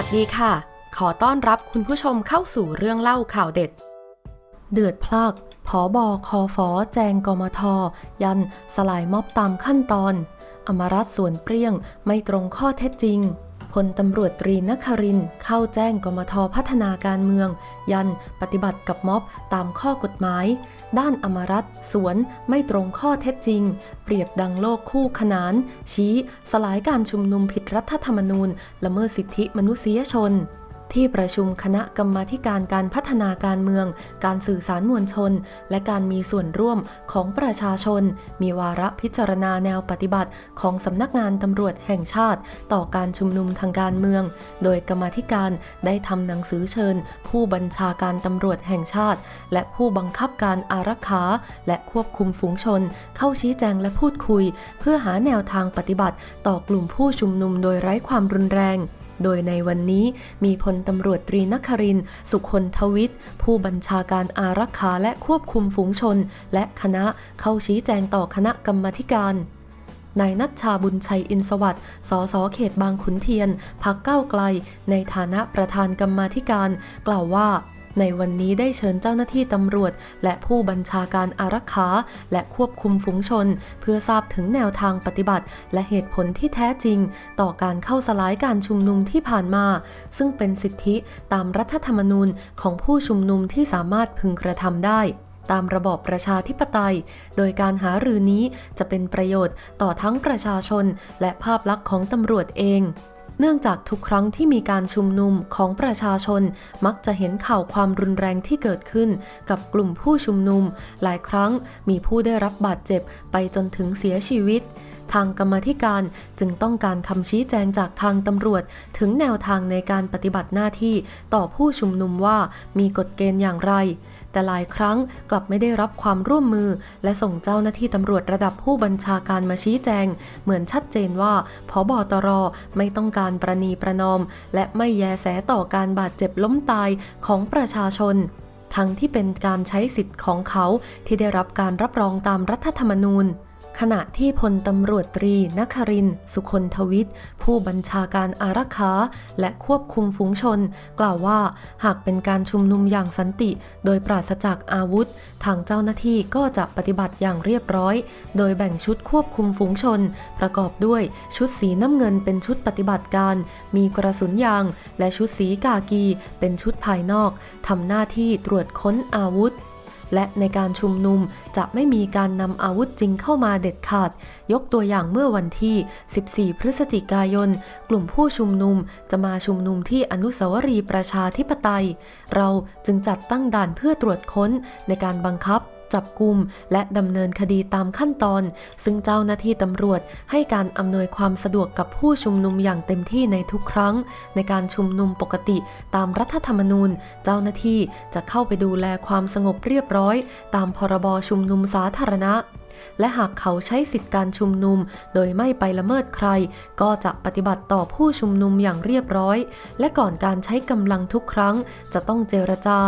วัสดีค่ะ ขอต้อนรับคุณผู้ชมเข้าสู่เรื่องเล่าข่าวเด็ด เดือดพลักผอบอคอฟอแจงกมท ยันสลายม็อบตามขั้นตอน อมรัตสวนเปรี้ยงไม่ตรงข้อเท็จจริง พลตำรวจตรีนครินเข้าแจ้งกมทพัฒนาการเมือง ยันปฏิบัติกับม็อบตามข้อกฎหมาย ด้านอมรัตสวนไม่ตรงข้อเท็จจริง เปรียบดังโลกคู่ขนาน ชี้ สลายการชุมนุมผิดรัฐธรรมนูญ ละเมิดสิทธิมนุษยชน ที่ประชุมคณะกรรมาธิการการพัฒนาการเมือง การสื่อสารมวลชน และการมีส่วนร่วมของประชาชน มีวาระพิจารณาแนวปฏิบัติของสำนักงานตำรวจแห่งชาติ ต่อการชุมนุมทางการเมือง โดยกรรมาธิการได้ทำหนังสือเชิญ ผู้บัญชาการตำรวจแห่งชาติ และผู้บังคับการอารักขา และควบคุมฝูงชน เข้าชี้แจงและพูดคุย เพื่อหาแนวทางปฏิบัติ ต่อกลุ่มผู้ชุมนุมโดยไร้ความรุนแรง โดยในวันนี้มีพลตำรวจตรีนคริน สุคนทวิทย์ ผู้บัญชาการอารักขาและควบคุมฝูงชน และคณะเข้าชี้แจงต่อคณะกรรมธิการนายนัชชาบุญชัยอินสวัสดิ์สสเขตบางขุนเทียน พักเก้าไกล ในฐานะประธานกรรมาธิการ กล่าวว่า ในวันนี้ได้เชิญเจ้าหน้าที่ตำรวจ และผู้บัญชาการอารักขา และควบคุมฝูงชน เพื่อทราบถึงแนวทางปฏิบัติ และเหตุผลที่แท้จริง ต่อการเข้าสลายการชุมนุมที่ผ่านมา ซึ่งเป็นสิทธิตามรัฐธรรมนูญของผู้ชุมนุมที่สามารถพึงกระทำได้ตามระบอบประชาธิปไตย โดยการหารือนี้จะเป็นประโยชน์ต่อทั้งประชาชน และภาพลักษณ์ของตำรวจเอง เนื่องจากทุกครั้งที่มีการชุมนุมของประชาชนมักจะเห็นข่าวความรุนแรงที่เกิดขึ้น กับกลุ่มผู้ชุมนุม หลายครั้งมีผู้ได้รับบาดเจ็บไปจนถึงเสียชีวิต ทางกรรมธิการจึงต้องการคำชี้แจงจากทางตำรวจ ถึงแนวทางในการปฏิบัติหน้าที่ต่อผู้ชุมนุมว่ามีกฎเกณฑ์อย่างไร แต่หลายครั้งกลับไม่ได้รับความร่วมมือ และส่งเจ้าหน้าที่ตำรวจระดับผู้บัญชาการมาชี้แจง เหมือนชัดเจนว่าพบตรไม่ต้องการประนีประนอม และไม่แยแสต่อการบาดเจ็บล้มตายของประชาชนทั้งที่เป็นการใช้สิทธิ์ของเขาที่ได้รับการรับรองตามรัฐธรรมนูญ ขณะที่พลตำรวจตรีนคริน สุคนทวิทย์ ผู้บัญชาการอารักขาและควบคุมฝูงชน กล่าวว่าหากเป็นการชุมนุมอย่างสันติ โดยปราศจากอาวุธ ทางเจ้าหน้าที่ก็จะปฏิบัติอย่างเรียบร้อย โดยแบ่งชุดควบคุมฝูงชน ประกอบด้วยชุดสีน้ำเงินเป็นชุดปฏิบัติการ มีกระสุนยาง และชุดสีกากี เป็นชุดภายนอกทำหน้าที่ตรวจค้นอาวุธ และในการชุมนุมจะไม่มีการนำอาวุธจริงเข้ามาเด็ดขาด ยกตัวอย่างเมื่อวันที่ 14 พฤศจิกายน กลุ่มผู้ชุมนุมจะมาชุมนุมที่อนุสาวรีย์ประชาธิปไตย เราจึงจัดตั้งด่านเพื่อตรวจค้นในการบังคับ จับกลุ่มและดำเนินคดีตามขั้นตอน ซึ่งเจ้าหน้าที่ตำรวจให้การอำนวยความสะดวกกับผู้ชุมนุมอย่างเต็มที่ในทุกครั้ง ในการชุมนุมปกติตามรัฐธรรมนูญ เจ้าหน้าที่จะเข้าไปดูแลความสงบเรียบร้อย ตามพรบชุมนุมสาธารณะ และหากเขาใช้สิทธิการชุมนุม โดยไม่ไปละเมิดใคร ก็จะปฏิบัติต่อผู้ชุมนุมอย่างเรียบร้อย และก่อนการใช้กำลังทุกครั้ง จะต้องเจรจา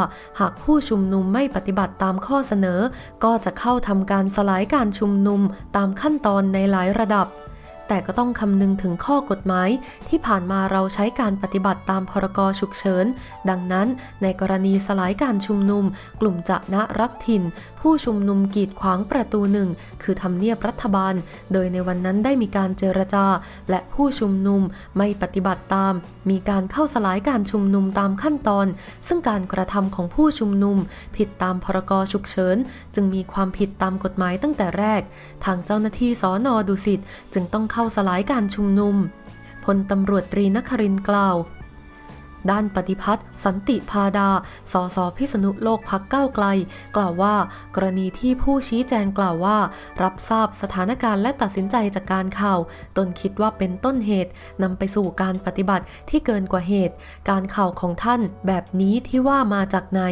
หากผู้ชุมนุมไม่ปฏิบัติตามข้อเสนอ ก็จะเข้าทำการสลายการชุมนุมตามขั้นตอนในหลายระดับ แต่ก็ต้องคำนึงถึงข้อกฎหมาย ที่ผ่านมาเราใช้การปฏิบัติตามพรกฉุกเฉิน ดังนั้น ในกรณีสลายการชุมนุม กลุ่มจะนะรักถิ่น ผู้ชุมนุมกีดขวางประตูหนึ่ง คือทำเนียบรัฐบาล โดยในวันนั้นได้มีการเจรจา และผู้ชุมนุมไม่ปฏิบัติตาม มีการเข้าสลายการชุมนุมตามขั้นตอน ซึ่งการกระทำของผู้ชุมนุม ผิดตามพรกฉุกเฉิน จึงมีความผิดตามกฎหมายตั้งแต่แรก ทางเจ้าหน้าที่สอนอดุสิตจึงต้องเข้าาสลายการชุมนุมพลตำรวจตรีนครินกล่าว ด้านปฏิพัฒน์สันติพาดา สสพิษณุโลกพักเก้าไกล กล่าวว่า กรณีที่ผู้ชี้แจงกล่าวว่า รับทราบสถานการณ์และตัดสินใจจากการข่าว ตนคิดว่าเป็นต้นเหตุนำไปสู่การปฏิบัติที่เกินกว่าเหตุ การข่าวของท่านแบบนี้ที่ว่ามาจากไหน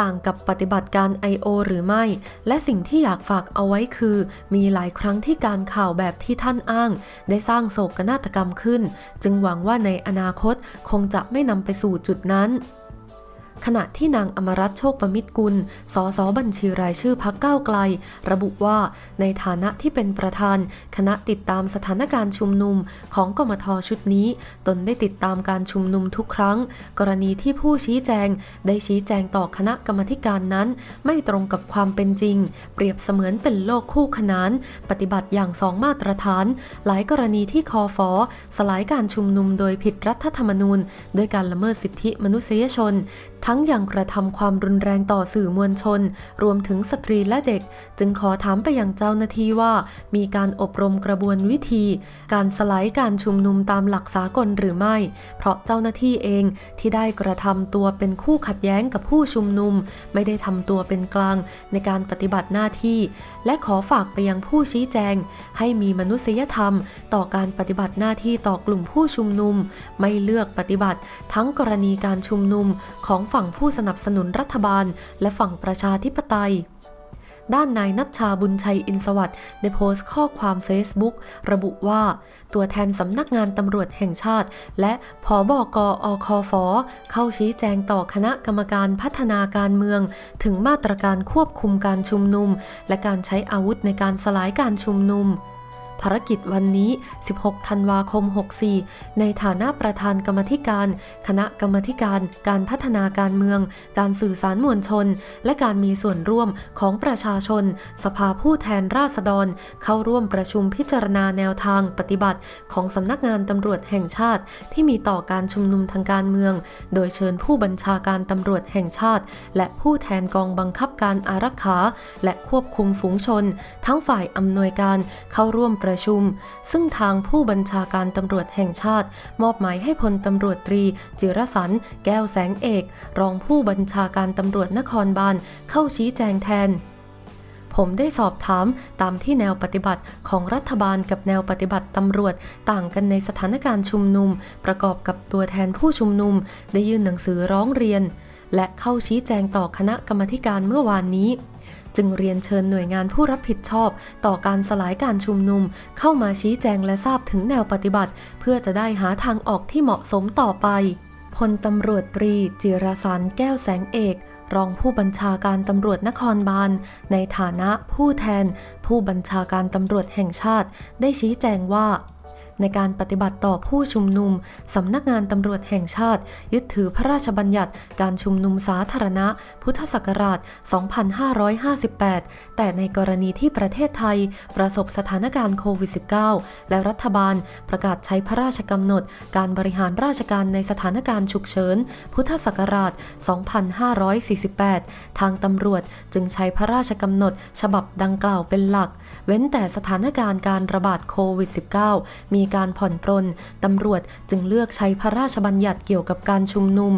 ต่างกับปฏิบัติการ I.O. หรือไม่ และสิ่งที่อยากฝากเอาไว้คือ มีหลายครั้งที่การข่าวแบบที่ท่านอ้าง ได้สร้างโศกนาฏกรรมขึ้น จึงหวังว่าในอนาคตคงจะไม่นำไปสู่จุดนั้น ขณะที่นางอมรัตโชคประมิตรกุล สสบัญชีรายชื่อพักก้าวไกล ระบุว่าในฐานะที่เป็นประธาน คณะติดตามสถานการณ์ชุมนุมของกมทชุดนี้ ตนได้ติดตามการชุมนุมทุกครั้ง กรณีที่ผู้ชี้แจง ได้ชี้แจงต่อคณะกรรมการนั้น ไม่ตรงกับความเป็นจริง เปรียบเสมือนเป็นโลกคู่ขนาน ปฏิบัติอย่างสองมาตรฐาน หลายกรณีที่คอฟอสลายการชุมนุมโดยผิดรัฐธรรมนูญด้วยการละเมิดสิทธิมนุษยชนทั้งยังกระทำความรุนแรงต่อสื่อมวลชน รวมถึงสตรีและเด็ก จึงขอถามไปยังเจ้าหน้าที่ว่า มีการอบรมกระบวนวิธี การสลายการชุมนุมตามหลักสากลหรือไม่ เพราะเจ้าหน้าที่เองที่ได้กระทำตัวเป็นคู่ขัดแย้งกับผู้ชุมนุม ไม่ได้ทำตัวเป็นกลางในการปฏิบัติหน้าที่ และขอฝากไปยังผู้ชี้แจง ให้มีมนุษยธรรม ต่อการปฏิบัติหน้าที่ต่อกลุ่มผู้ชุมนุม ไม่เลือกปฏิบัติทั้งกรณีการชุมนุมของฝั่งผู้สนับสนุนรัฐบาล และฝั่งประชาธิปไตย ด้านนายนัชชาบุญชัยอินสวัสด์ได้โพสต์ข้อความ Facebook ระบุว่า ตัวแทนสำนักงานตำรวจแห่งชาติ และผอบกอคฟเข้าชี้แจงต่อคณะกรรมการพัฒนาการเมือง ถึงมาตรการควบคุมการชุมนุม และการใช้อาวุธในการสลายการชุมนุม ภารกิจวันนี้ 16 ธันวาคม 64 ในฐานะประธานกรรมธิการ คณะกรรมธิการ การพัฒนาการเมือง การสื่อสารมวลชน และการมีส่วนร่วมของประชาชน สภาผู้แทนราษฎร เข้าร่วมประชุมพิจารณาแนวทางปฏิบัติ ของสำนักงานตำรวจแห่งชาติ ที่มีต่อการชุมนุมทางการเมือง โดยเชิญผู้บัญชาการตำรวจแห่งชาติ และผู้แทนกองบังคับการอารักขา และควบคุมฝูงชน ทั้งฝ่ายอำนวยการเข้าร่วมประชุม ซึ่งทางผู้บัญชาการตำรวจแห่งชาติ มอบหมายให้พลตำรวจตรี จิรสัน แก้วแสงเอก รองผู้บัญชาการตำรวจนครบาลเข้าชี้แจงแทนผมได้สอบถามตามที่แนวปฏิบัติของรัฐบาลกับแนวปฏิบัติตำรวจต่างกันในสถานการณ์ชุมนุม ประกอบกับตัวแทนผู้ชุมนุม ได้ยื่นหนังสือร้องเรียน และเข้าชี้แจงต่อคณะกรรมการเมื่อวานนี้ จึงเรียนเชิญหน่วยงานผู้รับผิดชอบ ต่อการสลายการชุมนุม เข้ามาชี้แจงและทราบถึงแนวปฏิบัติ เพื่อจะได้หาทางออกที่เหมาะสมต่อไปพลตำรวจตรี จิรสันแก้วแสงเอกรองผู้บัญชาการตำรวจนครบาล ในฐานะผู้แทน ผู้บัญชาการตำรวจแห่งชาติ ได้ชี้แจงว่า ในการปฏิบัติต่อผู้ชุมนุม สำนักงานตำรวจแห่งชาติ ยึดถือพระราชบัญญัติการชุมนุมสาธารณะ พุทธศักราช 2558 แต่ในกรณีที่ประเทศไทยประสบสถานการณ์โควิด -19 และรัฐบาลประกาศใช้พระราชกำหนด การบริหารราชการในสถานการณ์ฉุกเฉิน พุทธศักราช 2548 ทางตำรวจจึงใช้พระราชกำหนด ฉบับดังกล่าวเป็นหลัก เว้นแต่สถานการณ์การระบาดโควิด -19 มีการผ่อนปรนตำรวจจึงเลือกใช้พระราชบัญญัติเกี่ยวกับการชุมนุม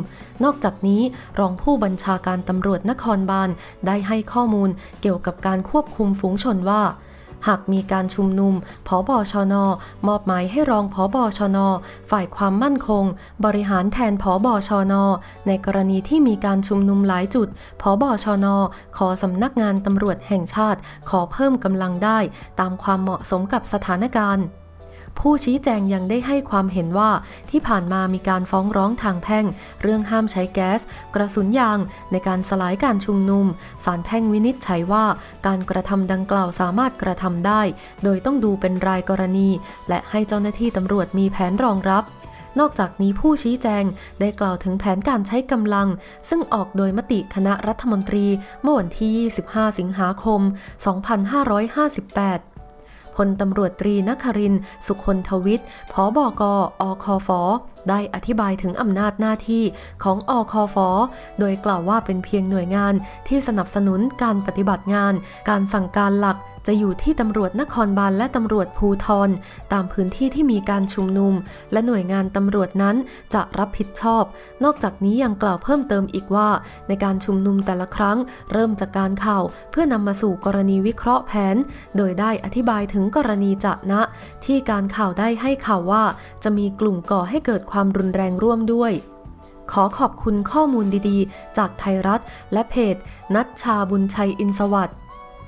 นอกจากนี้รองผู้บัญชาการตำรวจนครบาลได้ให้ข้อมูลเกี่ยวกับการควบคุมฝูงชนว่าหากมีการชุมนุมผบชนมอบหมายให้รองผบชนฝ่ายความมั่นคง บริหารแทนผบชนในกรณีที่มีการชุมนุมหลายจุดผบชนขอสำนักงานตำรวจแห่งชาติ ขอเพิ่มกำลังได้ ตามความเหมาะสมกับสถานการณ์ ผู้ชี้แจงยังได้ให้ความเห็นว่าที่ผ่านมามีการฟ้องร้องทางแพ่ง เรื่องห้ามใช้แก๊ส กระสุนยาง ในการสลายการชุมนุมศาลแพ่งวินิจฉัยว่า การกระทำดังกล่าวสามารถกระทำได้ โดยต้องดูเป็นรายกรณี และให้เจ้าหน้าที่ตำรวจมีแผนรองรับนอกจากนี้ผู้ชี้แจงได้กล่าวถึงแผนการใช้กำลัง ซึ่งออกโดยมติคณะรัฐมนตรีเมื่อวันที่ 25 สิงหาคม 2558 พลตำรวจตรีนคริน สุคนทวิทย์ผอบกอคฟได้อธิบายถึงอำนาจหน้าที่ของอคฟโดยกล่าวว่าเป็นเพียงหน่วยงานที่สนับสนุนการปฏิบัติงาน การสั่งการหลัก จะอยู่ที่ตำรวจนครบาลและตำรวจภูทรตามพื้นที่ที่มีการชุมนุม และหน่วยงานตำรวจนั้นจะรับผิดชอบ นอกจากนี้ยังกล่าวเพิ่มเติมอีกว่า ในการชุมนุมแต่ละครั้ง เริ่มจากการข่าว เพื่อนำมาสู่กรณีวิเคราะห์แผน โดยได้อธิบายถึงกรณีจะนะ ที่การข่าวได้ให้ข่าวว่า จะมีกลุ่มก่อให้เกิดความรุนแรงร่วมด้วยขอขอบคุณข้อมูลดีๆ จากไทยรัฐ และเพจ นัชชาบุญชัยอินสวัสด์